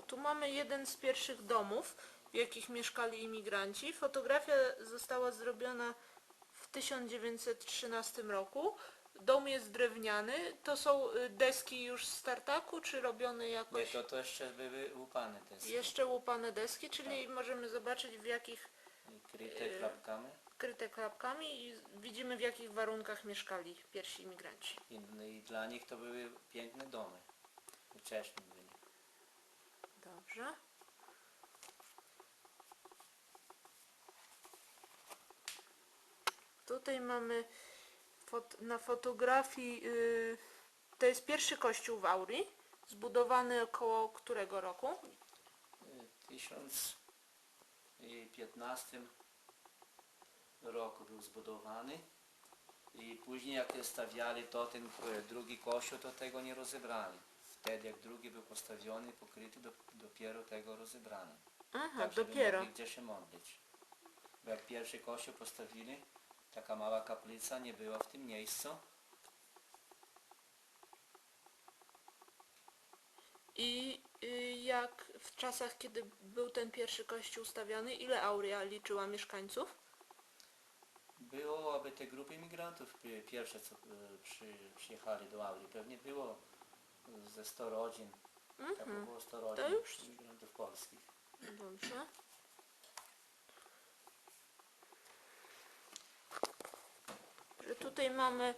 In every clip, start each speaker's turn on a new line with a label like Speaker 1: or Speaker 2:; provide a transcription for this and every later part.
Speaker 1: No, tu mamy jeden z pierwszych domów, w jakich mieszkali imigranci. Fotografia została zrobiona w 1913 roku. Dom jest drewniany. To są y, deski już z tartaku, czy robione
Speaker 2: Nie,
Speaker 1: jakoś...
Speaker 2: to, to jeszcze były łupane te
Speaker 1: Jeszcze łupane deski, czyli możemy zobaczyć w jakich
Speaker 2: i kryte klapkami
Speaker 1: kryte klapkami i widzimy w jakich warunkach mieszkali pierwsi imigranci.
Speaker 2: I, i dla nich to były piękne domy. Wcześniej byli.
Speaker 1: Dobrze. Tutaj mamy fot na fotografii, y, to jest pierwszy kościół w Auri, zbudowany około którego roku?
Speaker 2: W 1015 roku był zbudowany i później jak stawiali to ten e, drugi kościół, to tego nie rozebrali. Wtedy jak drugi był postawiony, pokryty, do, dopiero tego rozebrano.
Speaker 1: Aha,
Speaker 2: tak,
Speaker 1: dopiero.
Speaker 2: mogli gdzie się modlić. Bo jak pierwszy kościół postawili, taka mała kaplica nie była w tym miejscu.
Speaker 1: I y, jak w czasach, kiedy był ten pierwszy kościół stawiany, ile Auria liczyła mieszkańców?
Speaker 2: Było, aby te grupy imigrantów pi- pierwsze co e, przy, przyjechali do Auli, pewnie było ze 100 rodzin. Tak około 100 rodzin
Speaker 1: Mhm. już-
Speaker 2: imigrantów polskich.
Speaker 1: Dobrze. Że tutaj mamy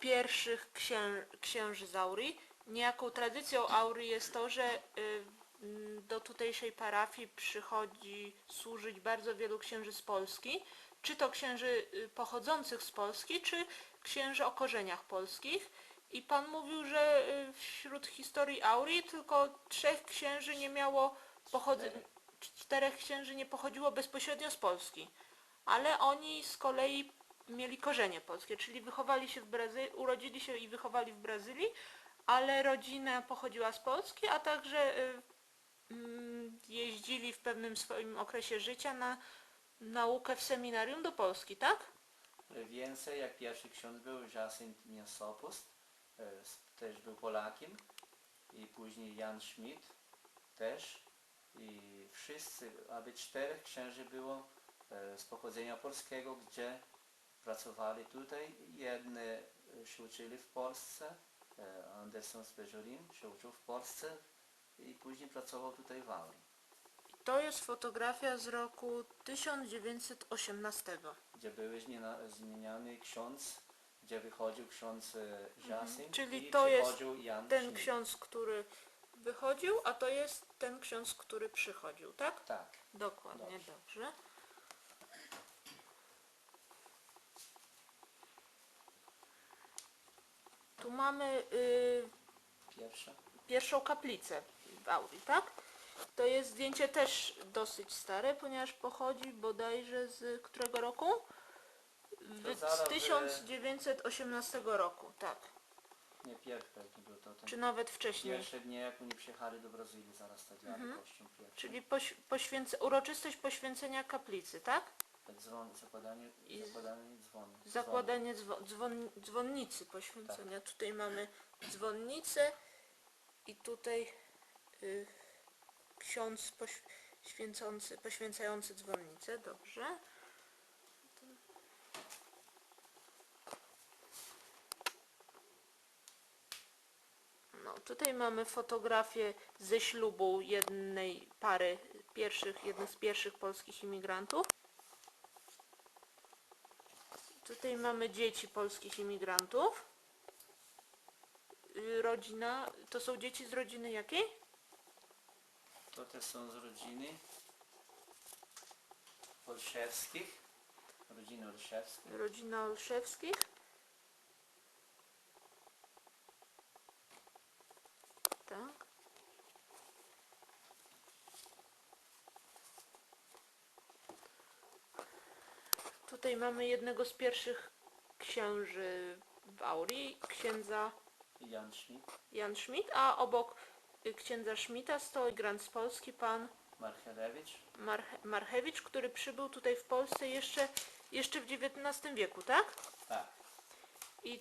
Speaker 1: pierwszych księ, księży z Aurii. Niejaką tradycją Aurii jest to, że y, mm, do tutejszej parafii przychodzi służyć bardzo wielu księży z Polski. Czy to księży y, pochodzących z Polski, czy księży o korzeniach polskich. I pan mówił, że y, wśród historii Aurii tylko trzech księży nie miało pochodzenia.
Speaker 2: Czterech.
Speaker 1: Księży nie pochodziło bezpośrednio z Polski. Ale oni z kolei mieli korzenie polskie, czyli wychowali się w Brazylii, urodzili się i wychowali w Brazylii, ale rodzina pochodziła z Polski, a także y, mm, jeździli w pewnym swoim okresie życia na naukę w seminarium do Polski, tak?
Speaker 2: Więcej jak pierwszy ksiądz był e, s- też był Polakiem i później Jan Schmidt też i wszyscy, aby czterech księży było e, z pochodzenia polskiego, gdzie pracowali tutaj. Jedne e, się uczyli w Polsce, e, Anderson z Bejorin się uczył w Polsce i później pracował tutaj w Auli,
Speaker 1: To jest fotografia z roku 1918.
Speaker 2: gdzie były zmienia- zmieniany ksiądz, gdzie wychodził ksiądz e, Jacynt
Speaker 1: Mhm. Czyli
Speaker 2: i
Speaker 1: to jest
Speaker 2: przychodził Jan
Speaker 1: Ten
Speaker 2: Schmidt.
Speaker 1: ksiądz, który wychodził, a to jest ten ksiądz, który przychodził, tak?
Speaker 2: Tak.
Speaker 1: Dokładnie,
Speaker 2: Dobrze.
Speaker 1: dobrze. Tu mamy y, pierwszą kaplicę w Auri, tak? To jest zdjęcie też dosyć stare, ponieważ pochodzi bodajże z którego roku? Z
Speaker 2: e,
Speaker 1: 1918 roku, tak.
Speaker 2: Nie pierwszy pewnie był to ten.
Speaker 1: Czy nawet wcześniej.
Speaker 2: Pierwsze dni jak oni przyjechali do Brazylii, zaraz stawiali kościół pierwszy.
Speaker 1: Czyli poś, poświęce, uroczystość poświęcenia kaplicy, tak?
Speaker 2: Dzwon, zakładanie,
Speaker 1: I-
Speaker 2: zakładanie dzwonu.
Speaker 1: Zakładanie dzwo, dzwon, dzwonnicy poświęcenia. Tutaj mamy dzwonnicę i tutaj y, ksiądz poświęcący, poświęcający dzwonnicę. Dobrze. Tutaj mamy fotografię ze ślubu jednej pary pierwszych, jednych z pierwszych polskich imigrantów. Tutaj mamy dzieci polskich imigrantów. Y, Rodzina, to są dzieci z rodziny jakiej?
Speaker 2: To też są z rodziny Olszewskich. Rodziny Olszewskich.
Speaker 1: Rodzina Olszewskich. Tak. Tutaj mamy jednego z pierwszych księży w Aurii, księdza
Speaker 2: Jan Schmidt,
Speaker 1: Jan Schmidt, a obok y, księdza Schmidta stoi grant z Polski pan
Speaker 2: Marchelewicz.
Speaker 1: Marche Marchewicz, który przybył tutaj w Polsce jeszcze, jeszcze w XIX wieku, tak?
Speaker 2: Tak.
Speaker 1: I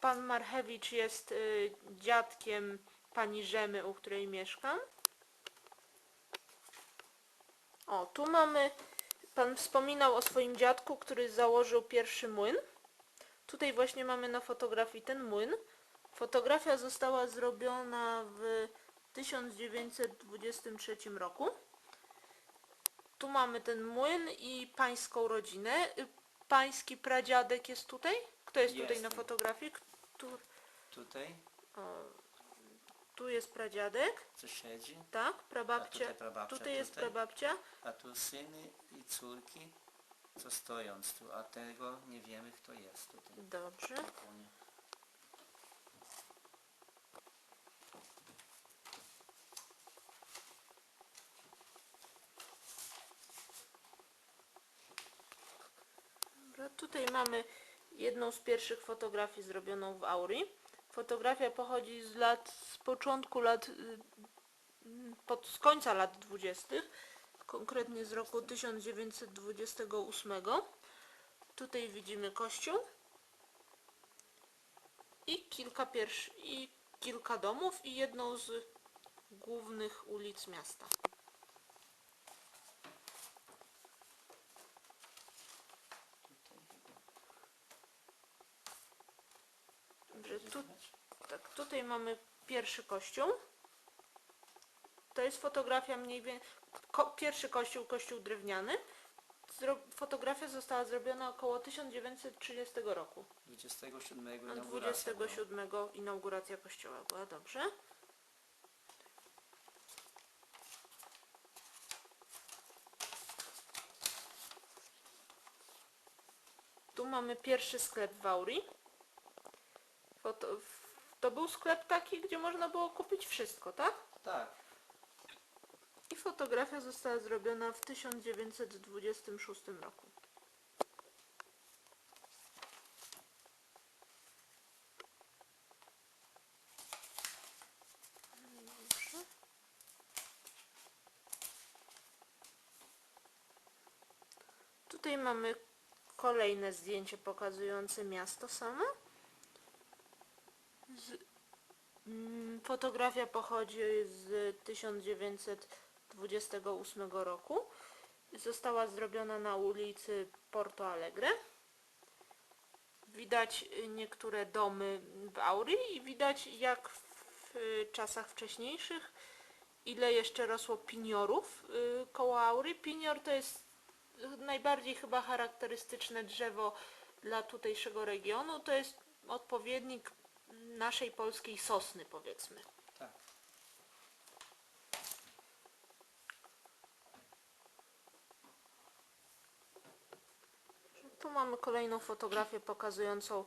Speaker 1: pan Marchewicz jest y, dziadkiem pani Rzemy, u której mieszkam. O, tu mamy, pan wspominał o swoim dziadku, który założył pierwszy młyn. Tutaj właśnie mamy na fotografii ten młyn. Fotografia została zrobiona w 1923 roku. Tu mamy ten młyn i pańską rodzinę. Y, Pański pradziadek jest tutaj? Kto jest tutaj na
Speaker 2: Jestem.
Speaker 1: fotografii? Kto,
Speaker 2: Tutaj,
Speaker 1: o, tu jest pradziadek,
Speaker 2: co siedzi,
Speaker 1: tak?
Speaker 2: a
Speaker 1: Prababcia.
Speaker 2: tutaj prababcia,
Speaker 1: jest
Speaker 2: tutaj,
Speaker 1: prababcia.
Speaker 2: a tu syny i córki, co stoją tu, a tego nie wiemy kto jest tutaj.
Speaker 1: Dobrze. Dobra, tutaj mamy jedną z pierwszych fotografii zrobioną w Auri. Fotografia pochodzi z lat, z początku lat, y, pod, z końca lat 20., konkretnie z roku 1928. Tutaj widzimy kościół i kilka pierwszy, i kilka domów i jedną z głównych ulic miasta. Dobrze, tu, tak, tutaj mamy pierwszy kościół. To jest fotografia mniej więcej. Ko, pierwszy kościół, kościół drewniany. Zro, fotografia została zrobiona około 1930 roku.
Speaker 2: 27
Speaker 1: A
Speaker 2: inauguracja była.
Speaker 1: 27 inauguracja kościoła była, dobrze. Tu mamy pierwszy sklep w Auri. Foto, to był sklep taki, gdzie można było kupić wszystko, tak?
Speaker 2: Tak,
Speaker 1: I fotografia została zrobiona w 1926 roku. Tutaj mamy kolejne zdjęcie pokazujące miasto samo. Z, mm, fotografia pochodzi z 1928 roku. Została zrobiona na ulicy Porto Alegre. Widać niektóre domy w Auri i widać jak w czasach wcześniejszych ile jeszcze rosło piniorów y, koło Auri. Pinior to jest najbardziej chyba charakterystyczne drzewo dla tutejszego regionu. To jest odpowiednik naszej polskiej sosny powiedzmy.
Speaker 2: tak.
Speaker 1: Tu mamy kolejną fotografię pokazującą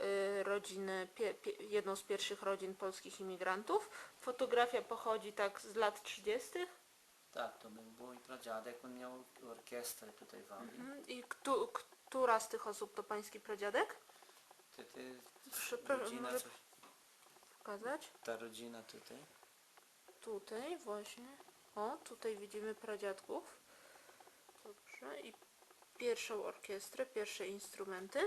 Speaker 1: y, rodzinę, pie, pie, jedną z pierwszich rodzin polskich imigrantów. Fotografia pochodzi tak z lat 30.
Speaker 2: Tak, to był mój pradziadek, on miał orkiestrę tutaj w Audi.
Speaker 1: Mhm. I kto, która z tych osób to pański pradziadek? Przepraszam,
Speaker 2: rodzina,
Speaker 1: może
Speaker 2: co,
Speaker 1: pokazać?
Speaker 2: ta rodzina tutaj.
Speaker 1: Tutaj właśnie. O, tutaj widzimy pradziadków. Dobrze. I pierwszą orkiestrę, pierwsze instrumenty.